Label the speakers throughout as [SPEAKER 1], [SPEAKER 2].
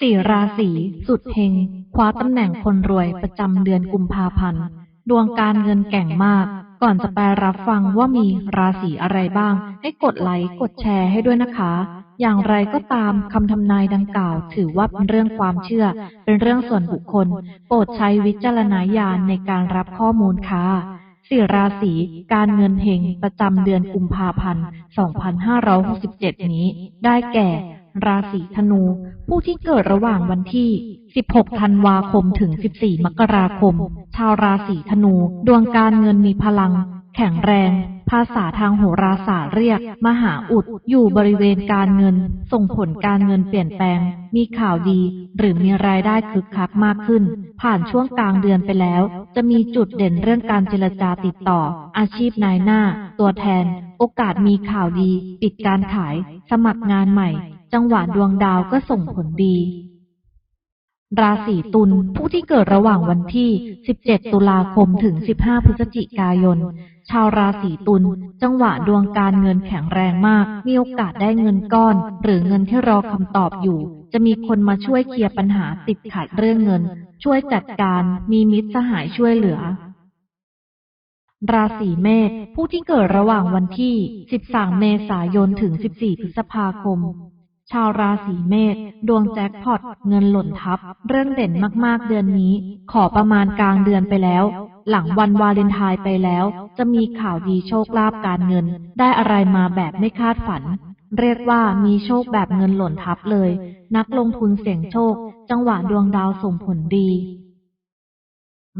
[SPEAKER 1] สี่ราศีสุดเฮงคว้าตำแหน่งคนรวยประจำเดือนกุมภาพันธ์ ดวงการเงินแก่งมาก ก่อนจะไปรับฟังว่ามีราศีอะไรบ้าง ให้กดไลค์กดแชร์ให้ด้วยนะคะ อย่างไรก็ตามคำทำนายดังกล่าว ถือว่าเป็นเรื่องความเชื่อ เป็นเรื่องส่วนบุคคล โปรดใช้วิจารณญาณในการรับข้อมูลค่ะสี่ราศีการเงินเฮงประจำเดือนกุมภาพันธ์ 2567 นี้ ได้แก่ ราศีธนู ผู้ที่เกิดระหว่างวันที่ 16 ธันวาคมถึง 14 มกราคม ชาวราศีธนู ดวงการเงินมีพลัง แข็งแรง ภาษาทางโหราศาสตร์เรียก มหาอุด อยู่บริเวณการเงิน ส่งผลการเงินเปลี่ยนแปลง มีข่าวดี หรือมีรายได้คึกคักมากขึ้น ผ่านช่วงกลางเดือนไปแล้ว จะมีจุดเด่นเรื่องการเจรจาติดต่อ อาชีพนายหน้า ตัวแทน โอกาสมีข่าวดี ปิดการขาย สมัครงานใหม่ จังหวะดวงดาวก็ส่งผลดี ราศีตุลผู้ที่เกิดระหว่างวันที่ 17 ตุลาคมถึง 15 พฤศจิกายน ชาวราศีตุลจังหวะดวงการเงินแข็งแรงมาก มีโอกาสได้เงินก้อน หรือเงินที่รอคำตอบอยู่ จะมีคนมาช่วยเคลียร์ปัญหาติดขัดเรื่องเงิน ช่วยจัดการมีมิตรสหายช่วยเหลือราศีเมษผู้ที่เกิดระหว่างวันที่ 13 เมษายน ถึง 14 พฤษภาคม ชาวราศีเมษดวงแจ็คพอตเงินหล่นทับ เรื่องเด่นมากๆเดือนนี้ ขอประมาณกลางเดือนไปแล้ว หลังวันวาเลนไทน์ไปแล้ว จะมีข่าวดีโชคลาภการเงิน ได้อะไรมาแบบไม่คาดฝัน เรียกว่ามีโชคแบบเงินหล่นทับเลย นักลงทุนเสี่ยงโชค จังหวะดวงดาวส่งผลดี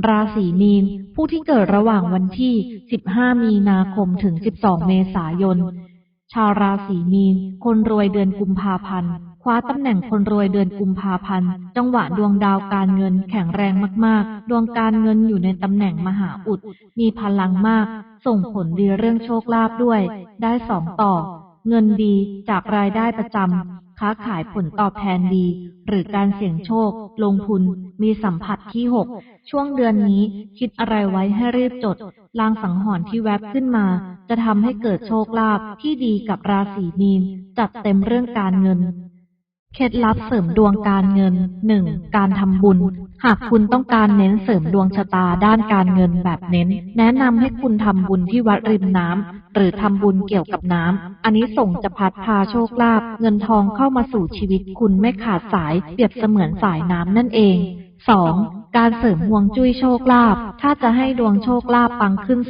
[SPEAKER 1] ราศีมีน ผู้ที่เกิดระหว่างวันที่ 15 มีนาคมถึง 12 เมษายน ชาวราศีมีน คนรวยเดือนกุมภาพันธ์ คว้าตำแหน่งคนรวยเดือนกุมภาพันธ์ จังหวะดวงดาวการเงินแข็งแรงมากๆ ดวงการเงินอยู่ในตำแหน่งมหาอุด มีพลังมาก ส่งผลดีเรื่องโชคลาภด้วย ได้สองต่อ เงินดีจากรายได้ประจำ ค้าขายผลตอบแทนดี หรือการเสี่ยงโชค ลงทุน มีสัมผัสที่หกช่วงเดือนนี้คิดอะไรไว้ให้รีบจด ลางสังหรณ์ที่แวบขึ้นมา จะทำให้เกิดโชคลาภที่ดีกับราศีมีน จัดเต็มเรื่องการเงิน เคล็ดลับเสริมดวงการเงิน 1. การทำบุญ หากคุณต้องการเน้นเสริมดวงชะตาด้านการเงินแบบเน้น แนะนำให้คุณทำบุญที่วัดริมน้ำหรือทำบุญเกี่ยวกับน้ำอันนี้ส่งจะพัดพาโชคลาภเงินทองเข้ามาสู่ชีวิตคุณไม่ขาดสาย เปรียบเสมือนสายน้ำนั่นเอง 2. การเสริมห่วงจุ้ยโชคลาภ ถ้าจะให้ดวงโชคลาภปังขึ้น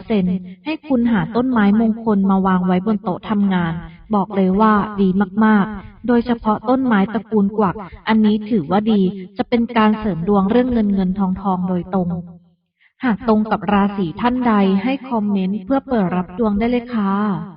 [SPEAKER 1] 200%ให้คุณหาต้นไม้มงคลมาวางไว้บนโต๊ะทำงาน บอกเลยว่าดีมากๆ โดยเฉพาะต้นไม้ตระกูลกวัก อันนี้ถือว่าดี จะเป็นการเสริมดวงเรื่องเงินเงินทองทองโดยตรง หากตรงกับราศีท่านใดให้คอมเมนต์เพื่อเปิดรับดวงได้เลยค่ะ